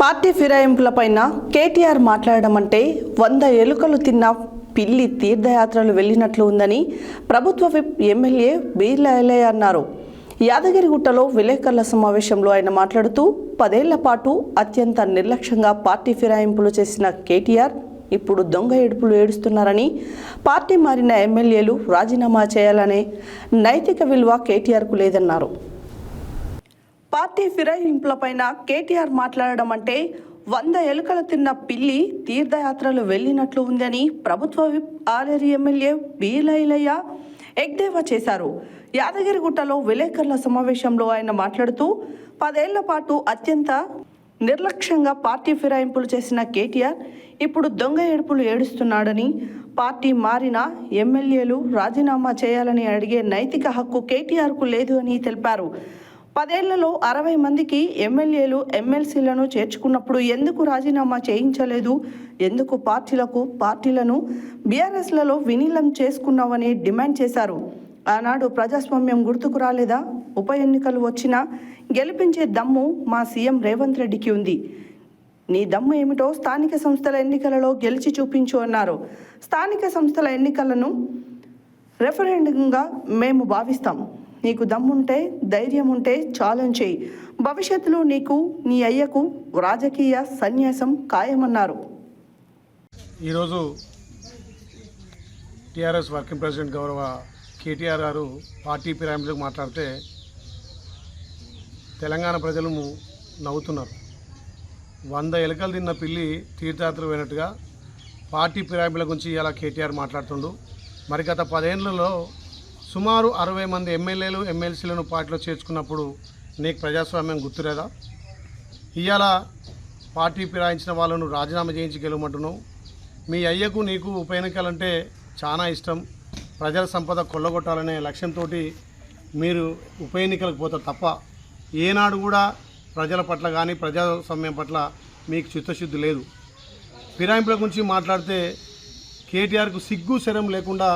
Party ఫిరాయింపులపైన KTR మాట్లాడడం అంటే వంద ఎలుకలు తిన్న పిల్లి తీర్థయాత్రలు వెళ్ళినట్లు ఉందని ప్రభుత్వ విప్ ఎమ్మెల్యే బీర్లా ఎల్లయ్య అన్నారు. యాదగిరిగుట్టలో విలేకరుల సమావేశంలో ఆయన మాట్లాడుతూ పదేళ్ళ పాటు అత్యంత నిర్లక్ష్యంగా పార్టీ ఫిరాయింపులు చేసిన కేటీఆర్ ఇప్పుడు దొంగ ఏడుపులు ఏడుస్తున్నారని పార్టీ మారిన ఎమ్మెల్యేలు రాజీనామా చేయాలనే నైతిక విలువ కేటీఆర్కు లేదన్నారు. పార్టీ ఫిరాయింపులపైన కేటీఆర్ మాట్లాడడం అంటే వంద ఎలుకలు తిన్న పిల్లి తీర్థయాత్రలు వెళ్ళినట్లు ఉందని ప్రభుత్వ విప్ ఆలేరు ఎమ్మెల్యే బీలైలయ్య ఎగ్దేవా చేశారు. యాదగిరిగుట్టలో విలేకరుల సమావేశంలో ఆయన మాట్లాడుతూ పదేళ్ళ పాటు అత్యంత నిర్లక్ష్యంగా పార్టీ ఫిరాయింపులు చేసిన కేటీఆర్ ఇప్పుడు దొంగ ఏడుపులు ఏడుస్తున్నాడని పార్టీ మారిన ఎమ్మెల్యేలు రాజీనామా చేయాలని అడిగే నైతిక హక్కు కేటీఆర్కు లేదు అని తెలిపారు. పదేళ్ళలో అరవై మందికి ఎమ్మెల్యేలు ఎమ్మెల్సీలను చేర్చుకున్నప్పుడు ఎందుకు రాజీనామా చేయించలేదు? ఎందుకు పార్టీలకు పార్టీలను బీఆర్ఎస్లలో విలీనం చేసుకున్నావని డిమాండ్ చేశారు? ఆనాడు ప్రజాస్వామ్యం గుర్తుకు రాలేదా? ఉప ఎన్నికలు వచ్చినా గెలిపించే దమ్ము మా సీఎం రేవంత్ రెడ్డికి ఉంది. నీ దమ్ము ఏమిటో స్థానిక సంస్థల ఎన్నికలలో గెలిచి చూపించు అన్నారు. స్థానిక సంస్థల ఎన్నికలను రెఫరెండంగా మేము భావిస్తాం. నీకు దమ్ముంటే ధైర్యం ఉంటే ఛాలెంజ్ చేయి. భవిష్యత్తులో నీకు నీ అయ్యకు రాజకీయ సన్యాసం ఖాయమన్నారు. ఈరోజు టీఆర్ఎస్ వర్కింగ్ ప్రెసిడెంట్ గౌరవ కేటీఆర్ గారు పార్టీ పిరామిడ్లకు మాట్లాడితే తెలంగాణ ప్రజలు నవ్వుతున్నారు. వంద ఎలుకలు తిన్న పిల్లి తీర్థయాత్ర పోయినట్టుగా పార్టీ పిరామిడ్ల గురించి ఇలా కేటీఆర్ మాట్లాడుతుండు. మరి గత పదేళ్ళలో సుమారు అరవై మంది ఎమ్మెల్యేలు ఎమ్మెల్సీలను పార్టీలో చేర్చుకున్నప్పుడు నీకు ప్రజాస్వామ్యం గుర్తులేదా? ఇవాళ పార్టీ ఫిరాయించిన వాళ్ళను రాజీనామా చేయించి గెలవమంటున్నావు. మీ అయ్యకు నీకు ఉప ఎన్నికలంటే చాలా ఇష్టం. ప్రజల సంపద కొల్లగొట్టాలనే లక్ష్యంతో మీరు ఉప ఎన్నికలకు పోతారు తప్ప ఏనాడు కూడా ప్రజల పట్ల కానీ ప్రజాస్వామ్యం పట్ల మీకు చిత్తశుద్ధి లేదు. ఫిరాయింపుల గురించి మాట్లాడితే కేటీఆర్కు సిగ్గు శరం లేకుండా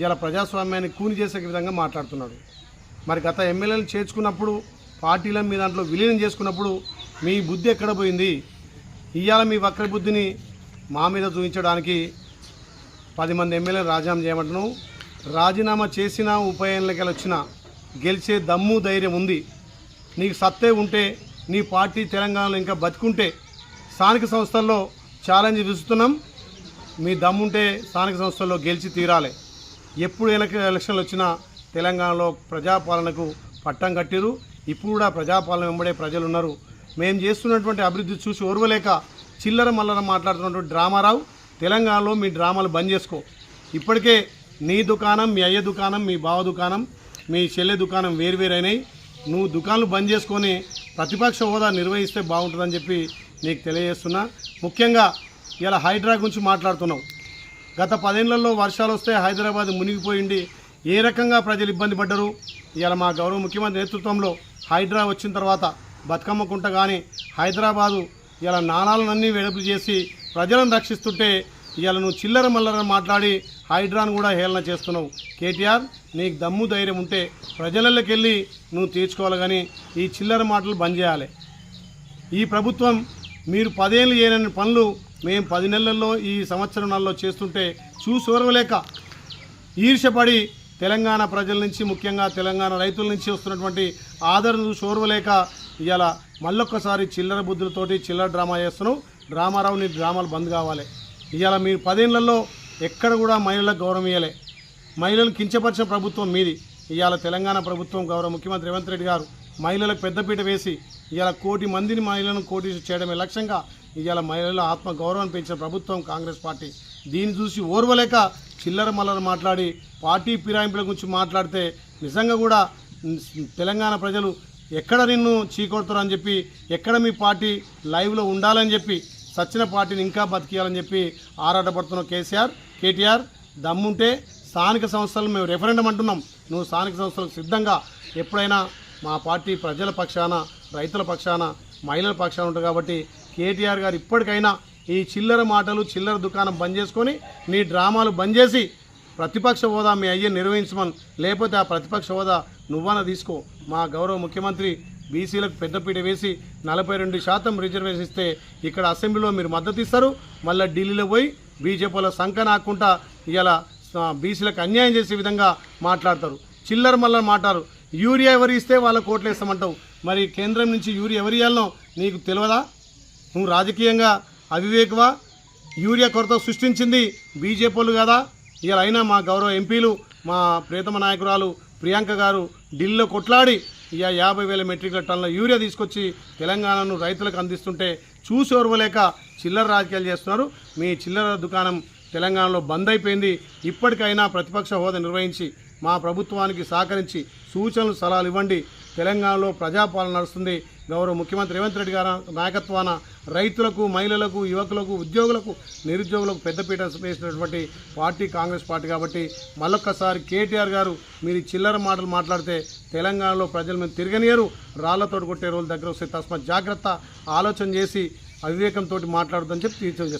ఇలా ప్రజాస్వామ్యాన్ని కూని చేసే విధంగా మాట్లాడుతున్నాడు. మరి గత ఎమ్మెల్యేలు చేర్చుకున్నప్పుడు పార్టీలను మీ దాంట్లో విలీనం చేసుకున్నప్పుడు మీ బుద్ధి ఎక్కడ పోయింది? ఇవాళ మీ వక్ర బుద్ధిని మా మీద చూపించడానికి పది మంది ఎమ్మెల్యేలు రాజీనామా చేయమంటున్నాం. రాజీనామా చేసిన ఉప ఎన్నికలు గెలిచే దమ్ము ధైర్యం ఉంది. నీకు సత్తే ఉంటే నీ పార్టీ తెలంగాణలో ఇంకా బతుకుంటే స్థానిక సంస్థల్లో ఛాలెంజ్ విసుతున్నాం మీ దమ్ముంటే స్థానిక సంస్థల్లో గెలిచి తీరాలి. ఎప్పుడు ఎలక్ ఎలక్షన్లు వచ్చినా తెలంగాణలో ప్రజాపాలనకు పట్టం కట్టిరు ఇప్పుడు కూడా ప్రజాపాలన వెంబడే ప్రజలు ఉన్నారు మేము చేస్తున్నటువంటి అభివృద్ధి చూసి ఓర్వలేక చిల్లర మల్లర మాట్లాడుతున్నటువంటి డ్రామారావు తెలంగాణలో మీ డ్రామాలు బంద్ చేసుకో. ఇప్పటికే నీ దుకాణం మీ అయ్య దుకాణం మీ బావ దుకాణం మీ చెల్లె దుకాణం వేరువేరైనాయి. నువ్వు దుకాణాలు బంద్ చేసుకొని ప్రతిపక్ష హోదా నిర్వహిస్తే బాగుంటుందని చెప్పి నీకు తెలియజేస్తున్నా. ముఖ్యంగా ఇలా హైడ్రా గురించి మాట్లాడుతున్నావు గత పదేళ్ళలో వర్షాలు వస్తే హైదరాబాద్ మునిగిపోయింది. ఏ రకంగా ప్రజలు ఇబ్బంది పడ్డరు? ఇవాళ మా గౌరవ ముఖ్యమంత్రి నేతృత్వంలో హైడ్రా వచ్చిన తర్వాత బతుకమ్మ కుంట కానీ హైదరాబాదు ఇలా నాణాలన్నీ వెడపు చేసి ప్రజలను రక్షిస్తుంటే ఇవాళ నువ్వు చిల్లర మల్లర మాట్లాడి హైడ్రాను కూడా హేళన చేస్తున్నావు. కేటీఆర్ నీకు దమ్ము ధైర్యం ఉంటే ప్రజలకి వెళ్ళి నువ్వు తీర్చుకోవాలి కానీ ఈ చిల్లర మాటలు బంద్ చేయాలి. ఈ ప్రభుత్వం మీరు పదేళ్ళు చేయని పనులు మేము పది నెలల్లో ఈ సంవత్సరం నెలలో చేస్తుంటే చూసోరవలేక ఈర్షపడి తెలంగాణ ప్రజల నుంచి ముఖ్యంగా తెలంగాణ రైతుల నుంచి వస్తున్నటువంటి ఆదరణ చూసి ఓర్వలేక ఇవాళ మళ్ళొక్కసారి చిల్లర బుద్ధులతోటి చిల్లర డ్రామా చేస్తున్నాం. డ్రామారావు నీ డ్రామాలు బంద్ కావాలి. ఇవాళ మీరు పదేళ్ళలో ఎక్కడ కూడా మహిళలకు గౌరవం ఇవ్వలే మహిళలు కించపరిచిన ప్రభుత్వం మీది. ఇవాళ తెలంగాణ ప్రభుత్వం గౌరవ ముఖ్యమంత్రి రేవంత్ రెడ్డి గారు మహిళలకు పెద్దపీట వేసి ఇవాళ కోటి మందిని మహిళలను కోటి చేయడమే లక్ష్యంగా ఇవాళ మహిళల ఆత్మగౌరవాన్ని పెంచిన ప్రభుత్వం కాంగ్రెస్ పార్టీ. దీన్ని చూసి ఓర్వలేక చిల్లర మల్లర మాట్లాడి పార్టీ ఫిరాయింపుల గురించి మాట్లాడితే నిజంగా కూడా తెలంగాణ ప్రజలు ఎక్కడ నిన్ను చీకొడతారని చెప్పి ఎక్కడ మీ పార్టీ లైవ్లో ఉండాలని చెప్పి సచ్చిన పార్టీని ఇంకా బతికేయాలని చెప్పి ఆరాటపడుతున్న కేసీఆర్ కేటీఆర్. దమ్ముంటే స్థానిక సంస్థలు మేము రెఫరెండం అంటున్నాం. నువ్వు స్థానిక సంస్థలకు సిద్ధంగా ఎప్పుడైనా మా పార్టీ ప్రజల పక్షాన రైతుల పక్షాన మహిళల పక్షాన ఉంటుంది కాబట్టి కేటీఆర్ గారు ఇప్పటికైనా ఈ చిల్లర మాటలు చిల్లర దుకాణం బంద్ చేసుకొని నీ డ్రామాలు బంద్ చేసి ప్రతిపక్ష హోదా మీ అయ్యే నిర్వహించమని లేకపోతే ఆ ప్రతిపక్ష హోదా నువ్వన తీసుకో. మా గౌరవ ముఖ్యమంత్రి బీసీలకు పెద్దపీట వేసి నలభై రెండు శాతం రిజర్వేషన్ ఇస్తే ఇక్కడ అసెంబ్లీలో మీరు మద్దతు ఇస్తారు. మళ్ళీ ఢిల్లీలో పోయి బీజేపీలో సంఖ నాకుండా ఇలా బీసీలకు అన్యాయం చేసే విధంగా మాట్లాడతారు. చిల్లర మళ్ళీ మాటారు యూరియా ఎవరు ఇస్తే వాళ్ళ కోట్లు వేస్తామంటావు మరి కేంద్రం నుంచి యూరియా ఎవరు ఇవ్వాలనో నీకు తెలియదా? నువ్వు రాజకీయంగా అవివేకవా? యూరియా కొరత సృష్టించింది బీజేపీలు కదా? ఇలా అయినా మా గౌరవ ఎంపీలు మా ప్రియతమ నాయకురాలు ప్రియాంక గారు ఢిల్లీలో కొట్లాడి ఇక యాభై వేల మెట్రిక్ టన్నుల యూరియా తీసుకొచ్చి తెలంగాణను రైతులకు అందిస్తుంటే చూసి ఓర్వలేక చిల్లర రాజకీయాలు చేస్తున్నారు. మీ చిల్లర దుకాణం తెలంగాణలో బంద్ అయిపోయింది. ఇప్పటికైనా ప్రతిపక్ష హోదా నిర్వహించి మా ప్రభుత్వానికి సహకరించి సూచనలు సలహాలు ఇవ్వండి. తెలంగాణలో ప్రజాపాలన నడుస్తుంది. గౌరవ ముఖ్యమంత్రి రేవంత్ రెడ్డి గారి నాయకత్వాన రైతులకు మహిళలకు యువకులకు ఉద్యోగులకు నిరుద్యోగులకు పెద్దపీట వేసినటువంటి పార్టీ కాంగ్రెస్ పార్టీ కాబట్టి మళ్ళొక్కసారి కేటీఆర్ గారు మీరు చిల్లర మాటలు మాట్లాడితే తెలంగాణలో ప్రజలు మేము తిరగనియరు. రాళ్ళతోటి కొట్టే రోజుల దగ్గర వస్తే తస్మ జాగ్రత్త ఆలోచన చేసి అవివేకంతో మాట్లాడదని చెప్పి తీర్చడం